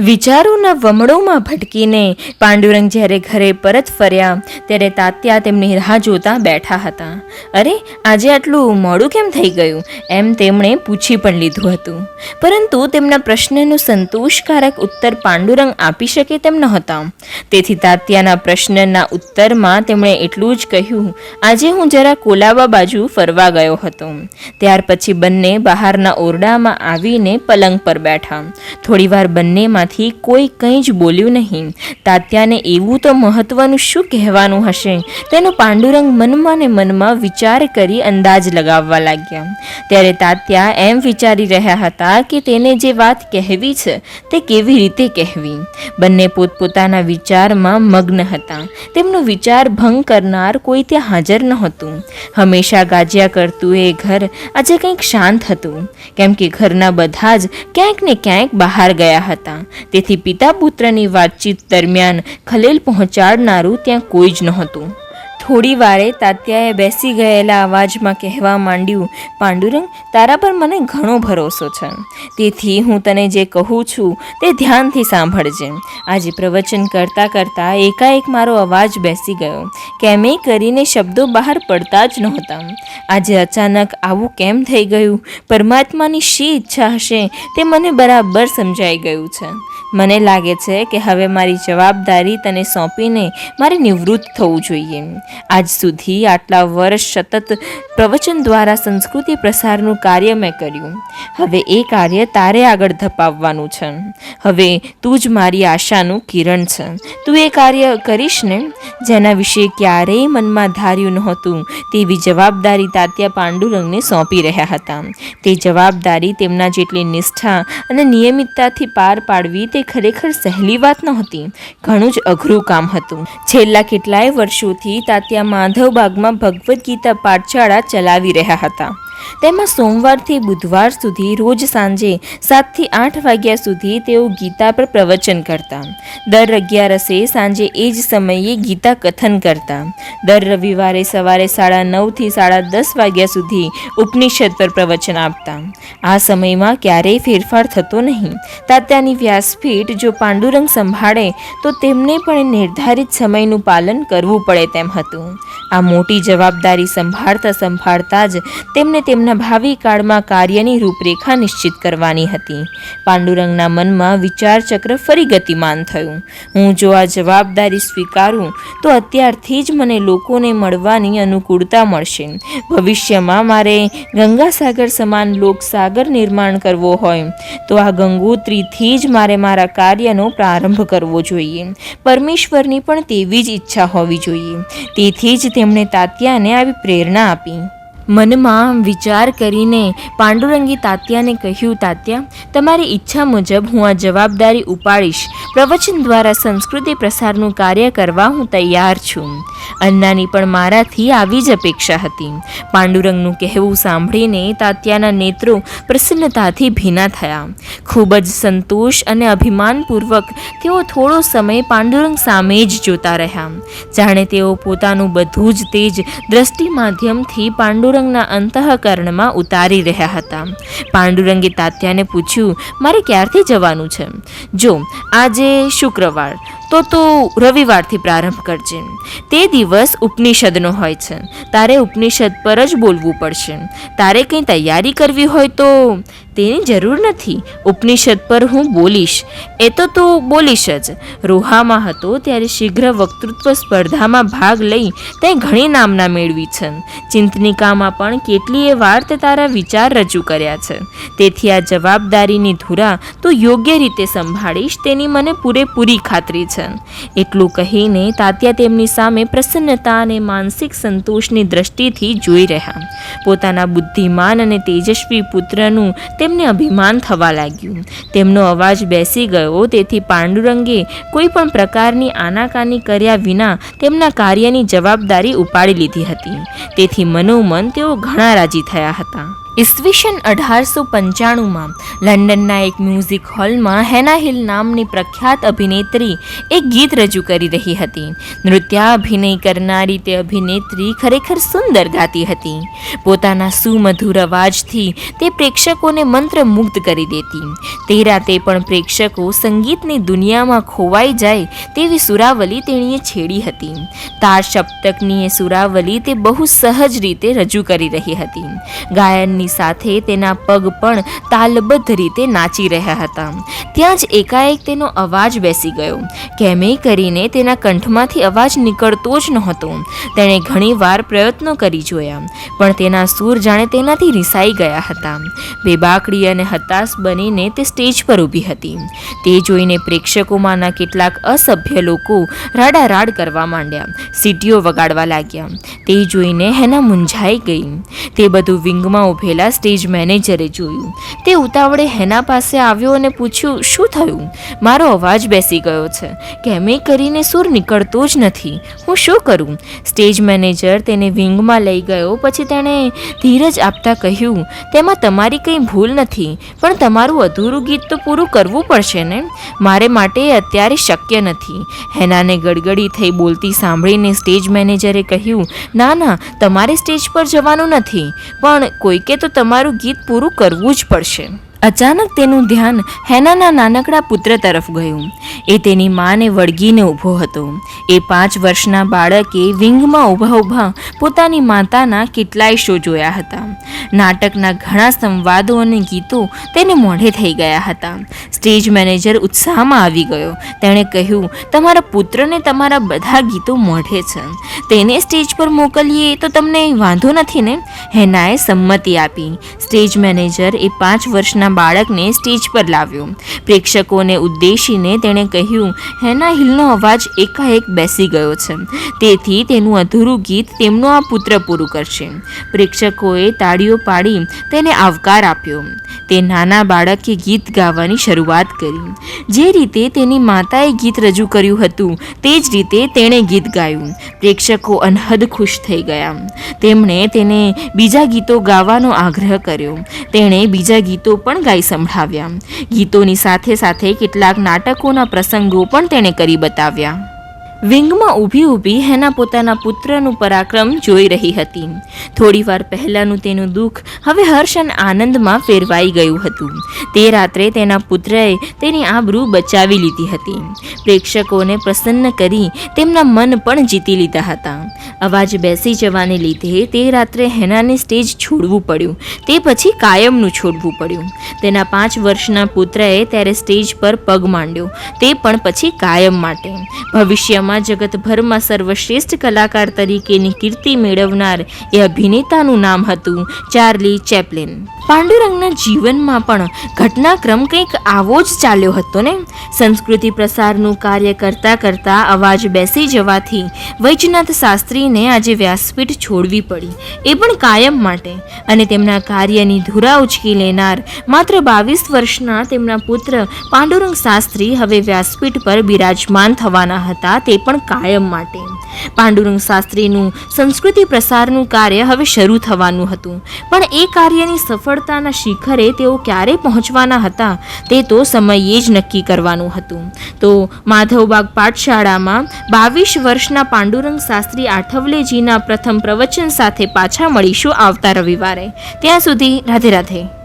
વિચારોના વમળોમાં ભટકીને પાંડુરંગ જ્યારે ઘરે પરત ફર્યા, ત્યારે તાત્યા તેમની રાહ જોતા બેઠા હતા. અરે, આજે આટલું મોડું કેમ થઈ ગયું? એમ તેમણે પૂછી પણ લીધું હતું. પરંતુ તેમના પ્રશ્નનો સંતોષકારક ઉત્તર પાંડુરંગ આપી શકે તેમ નહોતા. તેથી તાત્યાના પ્રશ્નના ઉત્તરમાં તેમણે એટલું જ કહ્યું, આજે હું જરા કોલાબા બાજુ ફરવા ગયો હતો. ત્યાર પછી બંને બહારના ઓરડામાં આવીને પલંગ પર બેઠા. થોડીવાર બંનેમાંથી કોઈ કંઈ જ બોલ્યું નહીં. તાત્યાને એવું તો મહત્વનું શું કહેવાનું હશે? તેનો પાંડુરંગ મનમાં ને મનમાં વિચાર કરી અંદાજ લગાવવા લાગ્યા. ત્યારે તાત્યા એમ વિચારી રહ્યા હતા કે તેને જે વાત કહેવી છે, તે કેવી રીતે કહેવી? બંને પોતપોતાના વિચારમાં મગ્ન હતા. તેમનો વિચાર ભંગ કરનાર કોઈ ત્યાં હાજર નહોતું. હંમેશા ગાજ્યા કરતું એ ઘર આજે કંઈક શાંત હતું. કેમ કે ઘરના બધા જ ક્યાંક ને ક્યાંક બહાર ગયા હતા. તેથી પિતા પુત્રની વાતચીત દરમિયાન ખલેલ પહોંચાડનારું ત્યાં કોઈ જ નહોતું. થોડી વારે તાત્યાએ બેસી ગયેલા અવાજમાં કહેવા માંડ્યું, પાંડુરંગ, તારા પર મને ઘણો ભરોસો છે. તેથી હું તને જે કહું છું તે ધ્યાનથી સાંભળજે. આજે પ્રવચન કરતાં કરતાં એકાએક મારો અવાજ બેસી ગયો. કેમે કરીને શબ્દો બહાર પડતા જ નહોતા. આજે અચાનક આવું કેમ થઈ ગયું? પરમાત્માની શી ઈચ્છા હશે તે મને બરાબર સમજાઈ ગયું છે. મને લાગે છે કે હવે મારી જવાબદારી તને સોંપીને મારે નિવૃત્ત થવું જોઈએ. આજ સુધી આટલા વર્ષ સતત પ્રવચન દ્વારા સંસ્કૃતિ પ્રસારનું કાર્ય મેં કર્યું. હવે એ કાર્ય તારે આગળ ધપાવવાનું છે. હવે તું જ મારી આશાનું કિરણ છે. તું એ કાર્ય કરીશ ને? જેના વિશે ક્યારેય મનમાં ધાર્યું નહોતું. તેવી જવાબદારી તાત્યા પાંડુરંગને સોંપી રહ્યા હતા. તે જવાબદારી તેમના જેટલી નિષ્ઠા અને નિયમિતતાથી પાર પાડવી તે ખરેખર સહેલી વાત નહોતી. ઘણું જ અઘરું કામ હતું. છેલ્લા કેટલાય વર્ષોથી તાત્યા માધવબાગમાં ભગવદ્ ગીતા પાઠશાળા ચલાવી રહ્યા હતા. તેમાં સોમવારથી બુધવાર સુધી રોજ સાંજે સાતથી આઠ વાગ્યા સુધી તેઓ ગીતા પર પ્રવચન કરતા. દર અગિયારસે સાંજે એ જ સમયે ગીતા કથન કરતા. દર રવિવારે સવારે સાડા નવથી સાડા દસ વાગ્યા સુધી ઉપનિષદ પર પ્રવચન આપતા. આ સમયમાં ક્યારેય ફેરફાર થતો નહીં. તાત્યાની વ્યાસપીઠ જો પાંડુરંગ સંભાળે, તો તેમને પણ નિર્ધારિત સમયનું પાલન કરવું પડે તેમ હતું. આ મોટી જવાબદારી સંભાળતા સંભાળતા જ તેમને તેમના ભાવિ કાળમાં કાર્યની રૂપરેખા નિશ્ચિત કરવાની હતી. પાંડુરંગના મનમાં વિચાર ચક્ર ફરી ગતિમાન થયું. હું જો આ જવાબદારી સ્વીકારું, તો અત્યારથી જ મને લોકોને મળવાની અનુકૂળતા મળશે. ભવિષ્યમાં મારે ગંગાસાગર સમાન લોકસાગર નિર્માણ કરવો હોય, તો આ ગંગોત્રીથી જ મારે મારા કાર્યનો પ્રારંભ કરવો જોઈએ. પરમેશ્વરની પણ તેવી જ ઈચ્છા હોવી જોઈએ. તેથી જ તેમણે તાત્યાને આવી પ્રેરણા આપી. મનમાં વિચાર કરીને પાંડુરંગી તાત્યાને કહ્યું, તાત્યા, તમારી ઈચ્છા મુજબ હું આ જવાબદારી ઉપાડીશ. પ્રવચન દ્વારા સંસ્કૃતિ પ્રસારનું કાર્ય કરવા હું તૈયાર છું. અન્નાની પણ મારાથી આવી જ અપેક્ષા હતી. પાંડુરંગનું કહેવું સાંભળીને તાત્યાના નેત્રો પ્રસન્નતાથી ભીના થયા. ખૂબ જ સંતોષ અને અભિમાનપૂર્વક તેઓ થોડો સમય પાંડુરંગ સામે જ જોતા રહ્યા. જાણે તેઓ પોતાનું બધું જ તેજ દ્રષ્ટિ માધ્યમથી પાંડુરંગના અંતઃકરણમાં ઉતારી રહ્યા હતા. પાંડુરંગે તાત્યાને પૂછ્યું, મારે ક્યારથી જવાનું છે? જો, આજે શુક્રવાર. તો તું રવિવારથી પ્રારંભ કરજે. તે દિવસ ઉપનિષદનો હોય છે. તારે ઉપનિષદ પર જ બોલવું પડશે. તારે કંઈ તૈયારી કરવી હોય તો તેની જરૂર નથી. ઉપનિષદ પર હું બોલીશ. એ તો તું બોલીશ જ. રોહામાં હતો ત્યારે શીઘ્ર વક્તૃત્વ સ્પર્ધામાં ભાગ લઈ તે ઘણી નામના મેળવી છે ચિંતનિકામાં પણ કેટલીય વાર તે તારા વિચાર રજૂ કર્યા છે. તેથી આ જવાબદારીની ધુરા તું યોગ્ય રીતે સંભાળીશ તેની મને પૂરેપૂરી ખાતરી છે એટલું કહીને તાત્યા તેમની સામે પ્રસન્નતા અને માનસિક સંતોષની દ્રષ્ટિથી જોઈ રહ્યા. પોતાના બુદ્ધિમાન અને તેજસ્વી પુત્રનું તેમને અભિમાન થવા લાગ્યું. તેમનો અવાજ બેસી ગયો, તેથી પાંડુરંગે કોઈ પણ પ્રકારની આનાકાની કર્યા વિના તેમના કાર્યની જવાબદારી ઉપાડી લીધી હતી. તેથી મનોમન તેઓ ઘણા રાજી થયા હતા. ઈસવીસન અઢારસો પંચાણુંમાં લંડનના એક મ્યુઝિક હોલમાં હેના હિલ નામની પ્રખ્યાત અભિનેત્રી એક ગીત રજૂ કરી રહી હતી. નૃત્યાભિનય કરનારી તે અભિનેત્રી ખરેખર સુંદર ગાતી હતી. પોતાના સુમધુર અવાજથી તે પ્રેક્ષકોને મંત્રમુગ્ધ કરી દેતી. તે રાતે પણ પ્રેક્ષકો સંગીતની દુનિયામાં ખોવાઈ જાય તેવી સુરાવલી તેણીએ છેડી હતી. તાર સપ્તકની એ સુરાવલી તે બહુ સહજ રીતે રજૂ કરી રહી હતી. ગાયનની સાથે તેના પગ પણ તાલબદ્ધ રીતે નાચી રહ્યા હતા. ત્યાં જ એકાએક તેનો અવાજ બેસી ગયો. કેમે કરીને તેના કંઠમાંથી અવાજ નીકળતો જ નહોતો. તેણે ઘણીવાર પ્રયત્નો કરી જોયા, પણ તેના સૂર જાણે તેનાથી રિસાઈ ગયા હતા. બેબાકડી અને હતાશ બનીને તે સ્ટેજ પર ઊભી હતી. તે જોઈને પ્રેક્ષકોમાંના કેટલાક અસભ્ય લોકો રાડારાડ કરવા માંડ્યા, સીટીઓ વગાડવા લાગ્યા. તે જોઈને હેના મૂંઝાઈ ગઈ. તે બધું વિંગમાં ઊભેલા સ્ટેજ મેનેજરે જોયું. તે ઉતાવળે હેના પાસે આવ્યો અને પૂછ્યું, શું થયું? મારો અવાજ બેસી ગયો છે. કેમે કરીને સૂર નીકળતો જ નથી? હું શું કરું? સ્ટેજ મેનેજર તેને વિંગમાં લઈ ગયો, પછી તેણે ધીરજ આપતા કહ્યું, તેમાં તમારી કંઈ ભૂલ નથી, પણ તમારું અધૂરું ગીત તો પૂરું કરવું પડશે ને? મારે માટે અત્યારે શક્ય નથી. હેનાને ગડગડી થઈ બોલતી સાંભળીને સ્ટેજ મેનેજરે કહ્યું, ના ના, તમારે સ્ટેજ પર જવાનું નથી. પણ કોઈકે તો તમારું ગીત પૂરું કરવું જ પડશે. અચાનક તેનું ધ્યાન હેનાના નાનકડા પુત્ર તરફ ગયું. એ તેની માને વળગીને ઊભો હતો. એ પાંચ વર્ષના બાળકે વિંગમાં ઊભા ઊભા પોતાની માતાના કેટલાય શો જોયા હતા. નાટકના ઘણા સંવાદો અને ગીતો તેને મોઢે થઈ ગયા હતા. સ્ટેજ મેનેજર ઉત્સાહમાં આવી ગયો. તેણે કહ્યું, તમારા પુત્રને તમારા બધા ગીતો મોઢે છે. તેને સ્ટેજ પર મોકલીએ તો તમને વાંધો નથી ને? હેનાએ સંમતિ આપી. સ્ટેજ મેનેજર એ પાંચ વર્ષના બાળકને સ્ટેજ પર લાવ્યો. પ્રેક્ષકોને ઉદ્દેશીને તેણે કહ્યું, હેના હિલનો અવાજ એકાએક બેસી ગયો છે. તેથી તેનું અધૂરું ગીત તેમનો આ પુત્ર પૂરું કરશે. પ્રેક્ષકોએ તાળીઓ પાડી તેને આવકાર આપ્યો. તે નાના બાળકે ગીત ગાવાની શરૂઆત કરી. જે રીતે તેની માતાએ ગીત રજૂ કર્યું હતું, તે જ રીતે તેણે ગીત ગાયું. પ્રેક્ષકો અનહદ ખુશ થઈ ગયા. તેમણે તેને બીજા ગીતો ગાવાનો આગ્રહ કર્યો. તેણે બીજા ગીતો પણ ગાઈ સંભળાવ્યા. ગીતોની સાથે સાથે કેટલાક નાટકોના પ્રસંગો પણ તેણે કરી બતાવ્યા. વિંગમાં ઊભી ઊભી હેના પોતાના પુત્રનું પરાક્રમ જોઈ રહી હતી. થોડીવાર પહેલાંનું તેનું દુઃખ હવે હર્ષ અને આનંદમાં ફેરવાઈ ગયું હતું. તે રાત્રે તેના પુત્રએ તેની આબરૂ બચાવી લીધી હતી. પ્રેક્ષકોને પ્રસન્ન કરી તેમના મન પણ જીતી લીધા હતા. અવાજ બેસી જવાને લીધે તે રાત્રે હેનાને સ્ટેજ છોડવું પડ્યું. તે પછી કાયમનું છોડવું પડ્યું. તેના પાંચ વર્ષના પુત્રએ ત્યારે સ્ટેજ પર પગ માંડ્યો. તે પણ પછી કાયમ માટે. ભવિષ્યમાં જગતભરમાં સર્વશ્રેષ્ઠ કલાકાર તરીકેની કીર્તિ મેળવનાર એ અભિનેતાનું નામ હતું ચાર્લી ચેપ્લિન. પાંડુરંગના જીવનમાં પણ ઘટનાક્રમ કંઈક આવો જ ચાલ્યો હતો ને? સંસ્કૃતિ પ્રસારનું કાર્ય કરતાં કરતાં અવાજ બેસી જવાથી વૈજનાથ શાસ્ત્રીને આજે વ્યાસપીઠ છોડવી પડી. એ પણ કાયમ માટે. અને તેમના કાર્યની ધુરા ઉચકી લેનાર માત્ર બાવીસ વર્ષના તેમના પુત્ર પાંડુરંગ શાસ્ત્રી હવે વ્યાસપીઠ પર બિરાજમાન થવાના હતા તે પણ કાયમ માટે. પાંડુરંગ શાસ્ત્રીનું સંસ્કૃતિ પ્રસારનું કાર્ય હવે શરૂ થવાનું હતું. પણ એ કાર્યની સફળતાના શિખરે તેઓ ક્યારે પહોંચવાના હતા તે તો સમયે જ નક્કી કરવાનું હતું. તો માધવબાગ પાઠશાળામાં બાવીસ વર્ષના પાંડુરંગ શાસ્ત્રી આઠવલેજીના પ્રથમ પ્રવચન સાથે પાછા મળીશું આવતા રવિવારે. ત્યાં સુધી રાધે રાધે.